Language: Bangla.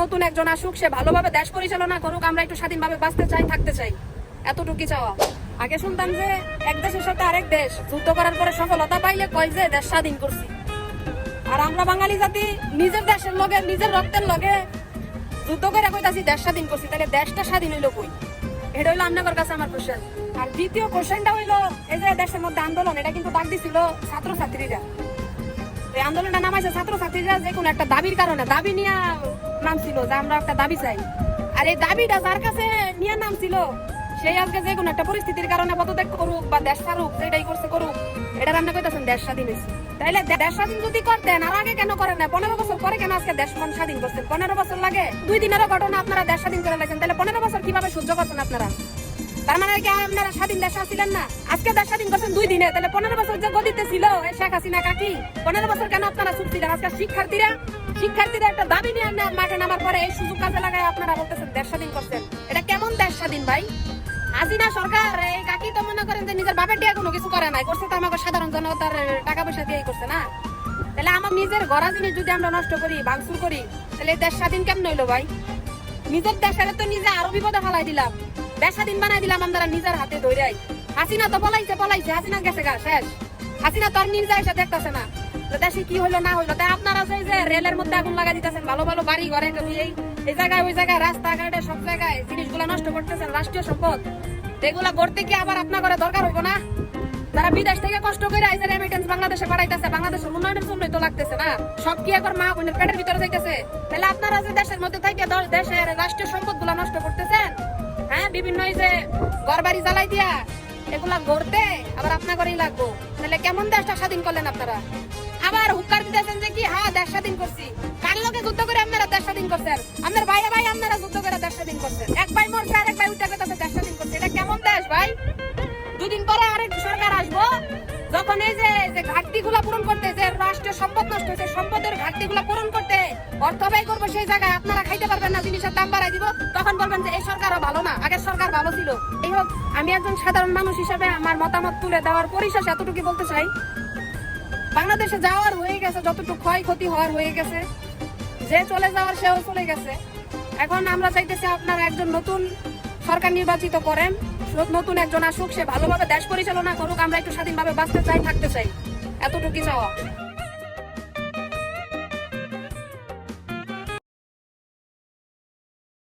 নতুন একজন আসুক, সে ভালোভাবে দেশ পরিচালনা করুক, আমরা একটু স্বাধীনভাবে বাঁচতে চাই, থাকতে চাই। এতটুকুই চাওয়া। আগে শুনতাম যে এক দেশের সাথে আরেক দেশ যুদ্ধ করার পরে সফলতা পাইলে কয় যে দেশ স্বাধীন করছি। আর আমরা বাঙালি জাতি নিজের দেশের লগে, নিজের রক্তের লগে যুদ্ধ করে কইতাছি, দেশ স্বাধীন করছি তাহলে দেশটা স্বাধীন হইল কই? এটা হইল আপনার কাছে আমার কোশ্চেন আর দ্বিতীয় কোশ্চেনটা হইল, এই যে দেশের মধ্যে আন্দোলন, এটা কিন্তু ডাক দিছিল ছাত্রছাত্রীরা। এই আন্দোলনটা নামাইছে ছাত্রছাত্রীরা যে কোনো একটা দাবির কারণে। দাবি নিয়ে নাম ছিল, যে আমরা একটা দাবি চাই। আর এই দাবিটা যার কাছে নিয়ে নাম ছিল, সেই আজকে যে কোনো একটা পরিস্থিতির কারণে পদত্যাগ করুক বা দেশ ছাড়ুক, যেটাই করছে করুক, এটা রান্না কইতেছেন দেশ স্বাধীন হয়েছে। তাইলে দেশ স্বাধীন যদি করতেন আর আগে কেন করেন না পনেরো বছর পরে কেন আজকে দেশ মন স্বাধীন করছেন পনেরো বছর লাগে? দুই দিনেরও ঘটনা আপনারা দেশ স্বাধীন করে লাগছেন তাহলে পনেরো বছর কীভাবে সহ্য করছেন আপনারা? তার মানে কি আপনারা স্বাধীন দেশ ছিলেন না? আজকে দেশ স্বাধীন করছেন দুই দিনে। তাহলে পনেরো বছর যে গদিতে ছিল শেখ হাসিনা কাকি, পনেরো বছর কেন আপনারা চুপ ছিলেন? আজকে শিক্ষার্থীরা শিক্ষার্থীরা একটা দাবি নিয়ে মাঠে নামার পরে এই সুযোগ কাজে লাগায় আপনারা বলতেছেন দেশ স্বাধীন করছেন। এটা কেমন দেশ স্বাধীন ভাই? হাসিনা সরকার, এই কাকি তো মনে করেন যে নিজের বাপের দিয়ে কোনো কিছু করে নাই। করছে তো আমাকে সাধারণ জনতার টাকা পয়সা দিয়েই করছে না। তাহলে আমার নিজের গড়া জিনিস যদি আমরা নষ্ট করি, ভাঙচুর করি, তাহলে দেশ স্বাধীন কেমন হইল ভাই? নিজের দেশের তো নিজে আরও বিপদে ফেলাই দিলাম। দেশ স্বাধীন বানাই দিলাম আমরা নিজের হাতে ধৈরাই হাসিনা তো পলাইছে পলাইছে, হাসিনা গেছে গা, শেষ। হাসিনা তো আর নিজে এসে দেখতেছে না। দেশে কি হইল, না হইল? তাই আপনারা সেই যে রেলের মধ্যে আগুন লাগাই দিতেছেন, ভালো ভালো বাড়ি ঘরে এই জায়গায়, ওই জায়গায়, রাস্তাঘাটে সব জায়গায় জিনিসগুলো নষ্ট করতেছেন, রাষ্ট্রীয় সম্পদ। এগুলা করতে কি আবার আপনার করে দরকার হইব না? যারা বিদেশ থেকে কষ্ট করে রেমিটেন্স বাংলাদেশে পাঠাইতেছে, বাংলাদেশের উন্নয়নের জন্যই তো লাগতেছে না। সব কি একবার মা বোনের পেটের ভিতরে যাইতেছে? তাহলে আপনারা যে দেশের মধ্যে থেকে দেশের রাষ্ট্রীয় সম্পদগুলা নষ্ট করতেছেন হ্যাঁ বিভিন্ন এই যে ঘর বাড়ি জ্বালাই দিয়া এগুলা গড়তে আবার আপনার করেই লাগবো। তাহলে কেমন দেশটা স্বাধীন করলেন আপনারা? আবার হুক্কার দিতেছেন যে কি হ্যাঁ দেশ স্বাধীন করছি। কার লোকে যুদ্ধ করে আপনারা দেশ স্বাধীন করছেন? আপনার ভাই ভাই আপনারা যুদ্ধ করে দেশ স্বাধীন করছেন। এক ভাই মরছে ভাই উঠে দেশ স্বাধীন করছে। এটা কেমন দেশ ভাই? দুদিন পরে আরেক সরকার আসব, যখন এই যে যে ঘাটতি গুলা পূরণ করতে, যে রাষ্ট্রীয় সম্পদ নষ্ট হয়েছে, সম্পদের ঘাটতি গুলা পূরণ করতে অর্থ ব্যয় করব সেই জায়গায় আপনারা খাইতে পারবেন না, জিনিসের দাম বাড়াই দিব। সরকারও ভালো না। আগের সরকার ভালো ছিল। এই হোক, আমি একজন সাধারণ মানুষ হিসেবে আমার মতামত তুলে দেওয়ার পরিশেষে এতটুকু বলতে চাই। বাংলাদেশে যাওয়ার হয়ে গেছে, যতটুকু ক্ষয়ক্ষতি হওয়ার হয়ে গেছে। যে চলে যাওয়ার সেও চলে গেছে। এখন আমরা চাইতেছি আপনারা একজন নতুন সরকার নির্বাচিত করেন। নতুন একজন আসুক, সে ভালোভাবে দেশ পরিচালনা করুক। আমরা একটু স্বাধীনভাবে বাঁচতে চাই, থাকতে চাই। এতটুকু চাওয়া।